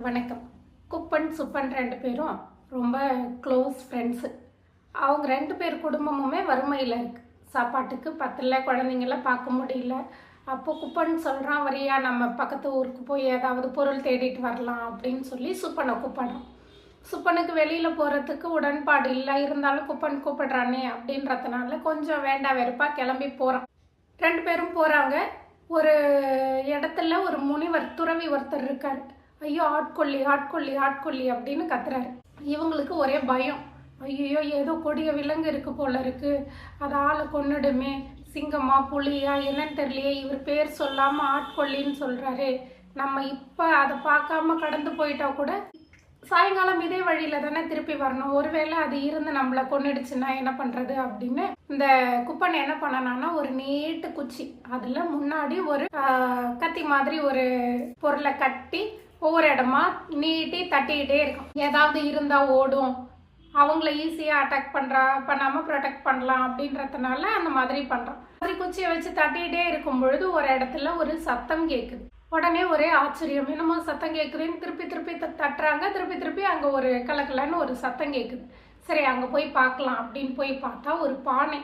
வணக்கம். குப்பன் சுப்பன் ரெண்டு பேரும் ரொம்ப க்ளோஸ் ஃப்ரெண்ட்ஸு அவங்க ரெண்டு பேர் குடும்பமுமே வறுமையில் இருக்குது சாப்பாட்டுக்கு பத்தல குழந்தைங்கள பார்க்க முடியல. அப்போது குப்பன் சொல்கிறான் வரியா நம்ம பக்கத்து ஊருக்கு போய் ஏதாவது பொருள் தேடிட்டு வரலாம் அப்படின்னு சொல்லி சுப்பனை கூப்பிடும் சுப்பனுக்கு வெளியில் போகிறதுக்கு உடன்பாடு இல்லை இருந்தாலும் குப்பன் கூப்பிடுறானே அப்படின்றதுனால கொஞ்சம் வேண்டாம் வெறுப்பாக கிளம்பி போகிறான் ரெண்டு பேரும் போகிறாங்க ஒரு இடத்துல ஒரு முனிவர் துறவி ஒருத்தர் இருக்கார். ஐயோ ஆட்கொல்லி ஆட்கொல்லி ஆட்கொல்லி அப்படின்னு கத்துறாரு. இவங்களுக்கு ஒரே பயம். ஐயோ ஏதோ கொடிய விலங்கு இருக்கு போல இருக்கு. அது ஆளை கொன்னுடுமே. சிங்கமா புலியா என்னன்னு தெரியலையே. இவர் பேர் சொல்லாம ஆட்கொல்லின்னு சொல்றாரு. நம்ம இப்ப அதை பார்க்காம கடந்து போயிட்டா கூட சாயங்காலம் இதே வழியில தானே திருப்பி வரணும். ஒருவேளை அது இருந்து நம்மளை கொன்னுடுச்சுன்னா என்ன பண்றது அப்படின்னு இந்த குப்பன் என்ன பண்ணனான்னா ஒரு நீட்டு குச்சி. அதுல முன்னாடி ஒரு கத்தி மாதிரி ஒரு பொருளை கட்டி ஒவ்வொரு இடமா நீட்டி தட்டிக்கிட்டே இருக்கும். ஏதாவது இருந்தால் ஓடும். அவங்கள ஈஸியாக அட்டாக் பண்ணுறா பண்ணாமல் ப்ரொடெக்ட் பண்ணலாம் அப்படின்றதுனால அந்த மாதிரி பண்ணுறோம் மாதிரி குச்சியை வச்சு தட்டிக்கிட்டே இருக்கும் பொழுது ஒரு இடத்துல ஒரு சத்தம் கேட்குது உடனே ஒரே ஆச்சரியம். என்னமோ சத்தம் கேட்குதுன்னு திருப்பி திருப்பி தட்டுறாங்க. திருப்பி திருப்பி அங்கே ஒரு கலக்கலன்னு ஒரு சத்தம் கேட்குது சரி அங்கே போய் பார்க்கலாம் அப்படின்னு போய் பார்த்தா ஒரு பானை.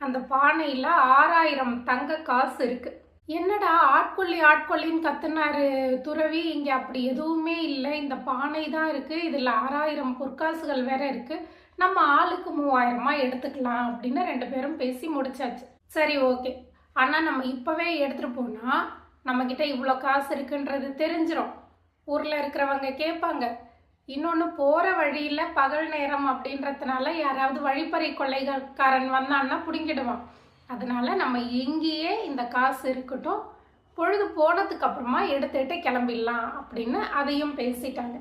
அந்த பானையில் ஆறாயிரம் தங்க காசு இருக்குது என்னடா ஆட்கொல்லி ஆட்கொல்லின்னு கத்துனாரு துறவி. இங்கே அப்படி எதுவுமே இல்லை. இந்த பானை தான் இருக்குது இதில் ஆறாயிரம் பொற்காசுகள் வேற இருக்குது நம்ம ஆளுக்கு மூவாயிரமா எடுத்துக்கலாம் அப்படின்னு ரெண்டு பேரும் பேசி முடிச்சாச்சு. சரி ஓகே. ஆனால் நம்ம இப்போவே எடுத்துகிட்டு போனால் நம்மக்கிட்ட இவ்வளோ காசு இருக்குன்றது தெரிஞ்சிடும் ஊரில் இருக்கிறவங்க கேட்பாங்க. இன்னொன்று போகிற வழியில் பகல் நேரம் அப்படின்றதுனால யாராவது வழிப்பறை கொள்ளைகாரன் வந்தான்னா பிடுங்கிடுவான். அதனால் நம்ம எங்கேயே இந்த காசு இருக்கட்டும். பொழுது போனதுக்கு அப்புறமா எடுத்துகிட்டு கிளம்பிடலாம் அப்படின்னு அதையும் பேசிட்டாங்க.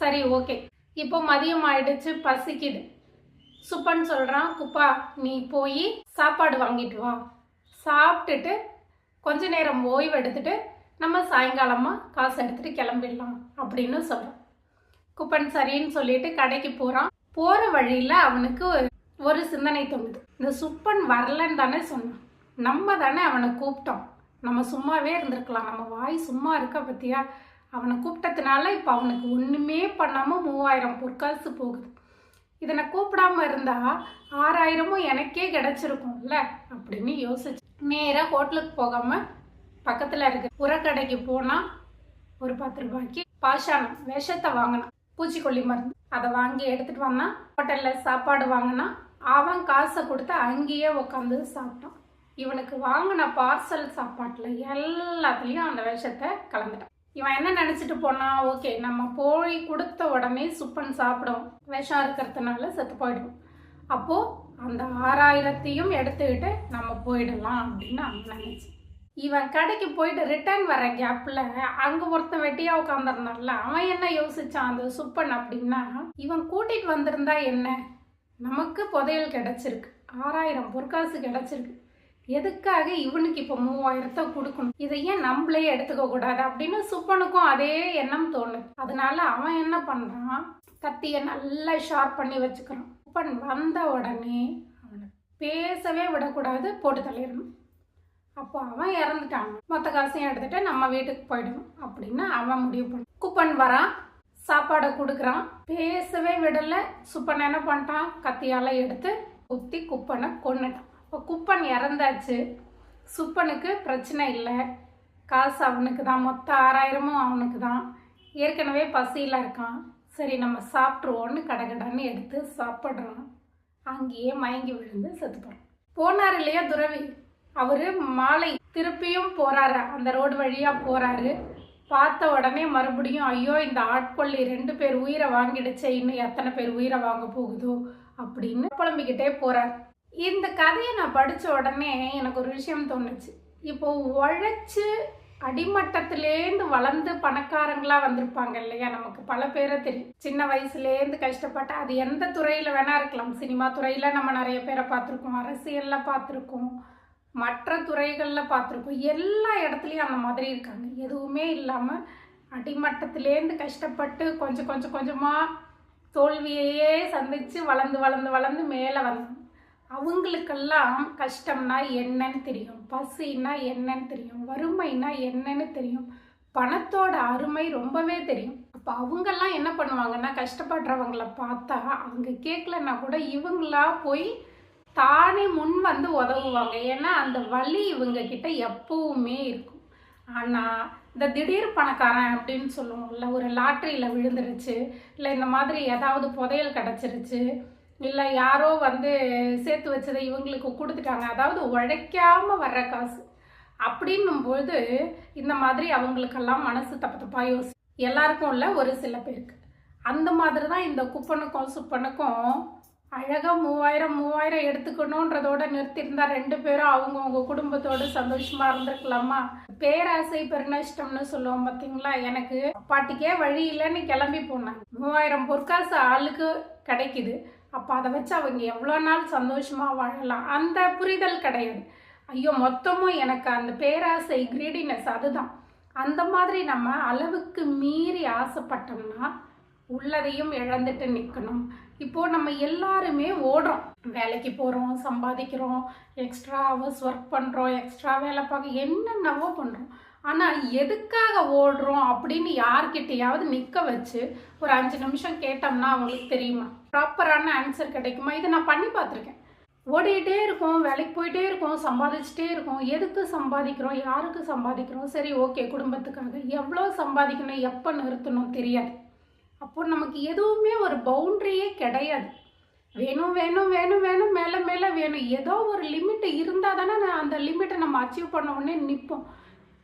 சரி ஓகே. இப்போ மதியம் ஆயிடுச்சு பசிக்குது. சுப்பன் சொல்கிறான் குப்பா நீ போய் சாப்பாடு வாங்கிட்டு வா. சாப்பிட்டுட்டு கொஞ்ச நேரம் ஓய்வு எடுத்துட்டு நம்ம சாயங்காலமாக காசு எடுத்துகிட்டு கிளம்பிடலாம் அப்படின்னு சொல்கிறான் குப்பன் சரின்னு சொல்லிட்டு கடைக்கு போகிறான் போகிற வழியில் அவனுக்கு ஒரு சிந்தனை தோணுது இந்த சுப்பன் வரலன்னு தானே சொன்னான். நம்ம தானே அவனை கூப்பிட்டோம். நம்ம சும்மாவே இருந்திருக்கலாம். நம்ம வாய் சும்மா இருக்க பத்தியா? அவனை கூப்பிட்டதுனால இப்போ அவனுக்கு ஒன்றுமே பண்ணாமல் மூவாயிரம் பொற்காசு போகுது. இதனை கூப்பிடாம இருந்தா ஆறாயிரமும் எனக்கே கிடைச்சிருக்கும்ல அப்படின்னு யோசிச்சு. நேராக ஹோட்டலுக்கு போகாம பக்கத்தில் இருக்க உரக்கடைக்கு போனால் ஒரு பத்து ரூபாய்க்கு பாஷானம் விஷத்தை வாங்கினான். பூச்சிக்கொல்லி மருந்து. அதை வாங்கி எடுத்துகிட்டு வந்தான். ஹோட்டலில் சாப்பாடு வாங்கினான். அவன் காசை கொடுத்து அங்கேயே உட்காந்து சாப்பிட்டான். இவனுக்கு வாங்கின பார்சல் சாப்பாட்டில் எல்லாத்துலேயும் அந்த விஷத்தை கலந்துட்டான். இவன் என்ன நினச்சிட்டு போனான் ஓகே நம்ம போய் கொடுத்த உடனே சுப்பன் சாப்பிடும். விஷம் இருக்கிறதுனால செத்து போயிடும் அப்போது அந்த ஆறாயிரத்தையும் எடுத்துக்கிட்டு நம்ம போயிடலாம் அப்படின்னு அவன் நினச்சி இவன் கடைக்கு போயிட்டு ரிட்டர்ன் வர கேப்பில் அங்கே ஒருத்தன் வெட்டியாக உட்காந்துருந்தான்ல அவன் என்ன யோசிச்சான் அந்த சுப்பன் அப்படின்னா இவன் கூட்டிகிட்டு வந்திருந்தா என்ன? நமக்கு புதையல் கிடச்சிருக்கு. ஆறாயிரம் பொற்காசு கிடச்சிருக்கு. எதுக்காக இவனுக்கு இப்போ மூவாயிரத்தை கொடுக்கணும்? இதை ஏன் நம்மளே எடுத்துக்க கூடாது? அப்படின்னு சுப்பனுக்கும் அதே எண்ணம் தோணுது. அதனால அவன் என்ன பண்ணுறான் கத்தியை நல்லா ஷார்ப் பண்ணி வச்சுக்கிறான். சுப்பன் வந்த உடனே அவனை பேசவே விடக்கூடாது போட்டு தள்ளிடணும். அப்போ அவன் இறந்துட்டான். மொத்த காசையும் எடுத்துட்டு நம்ம வீட்டுக்கு போயிடணும் அப்படின்னு அவன் முடிவு பண்ண குப்பன் வரான். சாப்பாடை கொடுக்குறான். பேசவே விடலை. சுப்பன் என்ன பண்ணிட்டான்? கத்தியால் எடுத்து குத்தி குப்பனை கொண்டுட்டான் இப்போ குப்பன் இறந்தாச்சு. சுப்பனுக்கு பிரச்சனை இல்லை. காசு அவனுக்கு தான் மொத்த ஆறாயிரமும் அவனுக்கு தான் ஏற்கனவே பசியில் இருக்கான். சரி நம்ம சாப்பிட்ருவோன்னு கடகடன்னு எடுத்து சாப்பிட்றான். அங்கேயே மயங்கி விழுந்து செத்து போகிறான் போனார் இல்லையா துறவி? அவர் மாலை திருப்பியும் போகிறாரு அந்த ரோடு வழியாக போகிறாரு பார்த்த உடனே மறுபடியும் ஐயோ இந்த ஆட்கொள்ளி ரெண்டு பேர் உயிரை வாங்கிடுச்சே இன்னும் எத்தனை பேர் உயிரை வாங்க போகுதோ? அப்படின்னு புலம்பிக்கிட்டே போறார். இந்த கதையை நான் படித்த உடனே எனக்கு ஒரு விஷயம் தோணுச்சு. இப்போ உழைச்சு அடிமட்டத்திலேருந்து வளர்ந்து பணக்காரங்களா வந்திருப்பாங்க இல்லையா? நமக்கு பல பேரை தெரியும். சின்ன வயசுலேருந்து கஷ்டப்பட்டு அது எந்த துறையில் வேணா இருக்கலாம். சினிமா துறையில் நம்ம நிறைய பேரை பார்த்துருக்கோம். அரசியலில் பார்த்துருக்கோம். மற்ற துறைகளில் பார்த்துருக்கோம். எல்லா இடத்துலையும் அந்த மாதிரி இருக்காங்க. எதுவுமே இல்லாமல் அடிமட்டத்திலேருந்து கஷ்டப்பட்டு கொஞ்சம் கொஞ்சம் கொஞ்சமாக தோல்வியையே சந்தித்து வளர்ந்து வளர்ந்து வளர்ந்து மேலே வந்தாங்க அவங்களுக்கெல்லாம் கஷ்டம்னா என்னன்னு தெரியும். பசின்னா என்னன்னு தெரியும். வறுமைனா என்னன்னு தெரியும். பணத்தோட அருமை ரொம்பவே தெரியும். அப்போ அவங்கெல்லாம் என்ன பண்ணுவாங்கன்னா கஷ்டப்படுறவங்கள பார்த்தா அவங்க கேட்கலன்னா கூட இவங்களா போய் தானே முன் வந்து உதவுவாங்க. ஏன்னா அந்த வழி இவங்க கிட்ட எப்பவுமே இருக்கும். ஆனால் இந்த திடீர் பணக்காரன் அப்படின்னு சொல்லுவோம்ல ஒரு லாட்ரியில் விழுந்துருச்சு. இல்லை இந்த மாதிரி ஏதாவது புதையல் கிடச்சிருச்சு. இல்லை யாரோ வந்து சேர்த்து வச்சதை இவங்களுக்கு கொடுத்துட்டாங்க. அதாவது உழைக்காமல் வர்ற காசு. அப்படின்னும்போது இந்த மாதிரி அவங்களுக்கெல்லாம் மனசு தப்பு தப்பாக யோசி எல்லாருக்கும் இல்லை ஒரு சில பேருக்கு. அந்த மாதிரி தான் இந்த குப்பனுக்கும் சுப்பனுக்கும் அழகாக மூவாயிரம் மூவாயிரம் எடுத்துக்கணுன்றதோட நிறுத்தியிருந்தா ரெண்டு பேரும் அவங்கவுங்க குடும்பத்தோடு சந்தோஷமாக இருந்திருக்கலாமா? பேராசை பெருநஷ்டம்னு சொல்லுவோம் பார்த்தீங்களா எனக்கு பாட்டிக்கே வழி இல்லைன்னு கிளம்பி போனாங்க. மூவாயிரம் பொற்காசு ஆளுக்கு கிடைக்குது. அப்போ அதை வச்சு அவங்க எவ்வளோ நாள் சந்தோஷமாக வாழலாம்? அந்த புரிதல் கிடையாது. ஐயோ மொத்தமும் எனக்கு அந்த பேராசை கிரீடினஸ் அதுதான். அந்த மாதிரி நம்ம அளவுக்கு மீறி ஆசைப்பட்டோம்னா உள்ளதையும் இழந்துட்டு நிற்கணும். இப்போ நம்ம எல்லாருமே ஓடுறோம். வேலைக்கு போகிறோம் சம்பாதிக்கிறோம் எக்ஸ்ட்ரா ஹவர்ஸ் ஒர்க் பண்ணுறோம் எக்ஸ்ட்ரா வேலை பார்க்க என்னென்னவோ பண்ணுறோம் ஆனால் எதுக்காக ஓடுறோம் அப்படின்னு யார்கிட்டயாவது நிற்க வச்சு ஒரு அஞ்சு நிமிஷம் கேட்டோம்னா அவங்களுக்கு தெரியுமா? ப்ராப்பரான ஆன்சர் கிடைக்குமா? இதை நான் பண்ணி பார்த்துருக்கேன். ஓடிட்டே இருக்கோம் வேலைக்கு போயிட்டே இருக்கோம் சம்பாதிச்சுட்டே இருக்கோம். எதுக்கு சம்பாதிக்கிறோம்? யாருக்கு சம்பாதிக்கிறோம்? சரி ஓகே குடும்பத்துக்காக. எவ்வளோ சம்பாதிக்கணும்? எப்போ நிறுத்தணும்? தெரியாது. அப்போ நமக்கு எதுவுமே ஒரு பவுண்ட்ரியே கிடையாது. வேணும் வேணும் வேணும் வேணும் மேலே மேலே வேணும். ஏதோ ஒரு லிமிட்டு இருந்தால் தானே நான் அந்த லிமிட்டை நம்ம அச்சீவ் பண்ண உடனே நிற்போம்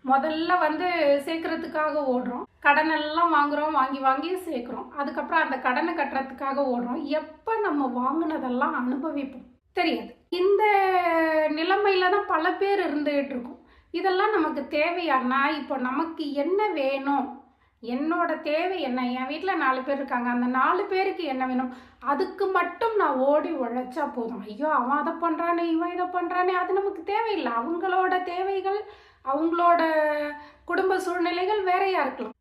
முதல்ல வந்து சேர்க்கறதுக்காக ஓடுறோம். கடனெல்லாம் வாங்குகிறோம் வாங்கி வாங்கி சேர்க்குறோம். அதுக்கப்புறம் அந்த கடனை கட்டுறதுக்காக ஓடுறோம். எப்போ நம்ம வாங்கினதெல்லாம் அனுபவிப்போம்? தெரியாது. இந்த நிலைமையில தான் பல பேர் இருந்துகிட்டு இருக்கோம். இதெல்லாம் நமக்கு தேவையானா இப்போ நமக்கு என்ன வேணும்? என்னோட தேவை என்ன? என் வீட்டில் நாலு பேர் இருக்காங்க. அந்த நாலு பேருக்கு என்ன வேணும்? அதுக்கு மட்டும் நான் ஓடி உழைச்சா போதும். ஐயோ அவன் அதை பண்ணுறானே இவன் இதை பண்ணுறானே அது நமக்கு தேவையில்லை. அவங்களோட தேவைகள் அவங்களோட குடும்ப சூழ்நிலைகள் வேறையாக இருக்கலாம்.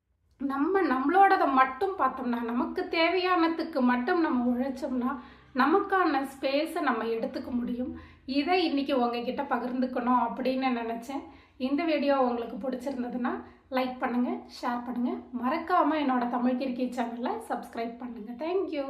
நம்ம நம்மளோடதை மட்டும் பார்த்தோம்னா நமக்கு தேவையானதுக்கு மட்டும் நம்ம உழைச்சோம்னா நமக்கான ஸ்பேஸை நம்ம எடுத்துக்க முடியும். இதை இன்றைக்கி உங்ககிட்ட பகிர்ந்துக்கணும் அப்படின்னு நினச்சேன். இந்த வீடியோ உங்களுக்கு பிடிச்சிருந்ததுன்னா லைக் பண்ணுங்கள் ஷேர் பண்ணுங்கள் மறக்காமல் என்னோட தமிழ் கிரிக்கெட் சேனலை சப்ஸ்கிரைப் பண்ணுங்கள் தேங்க்யூ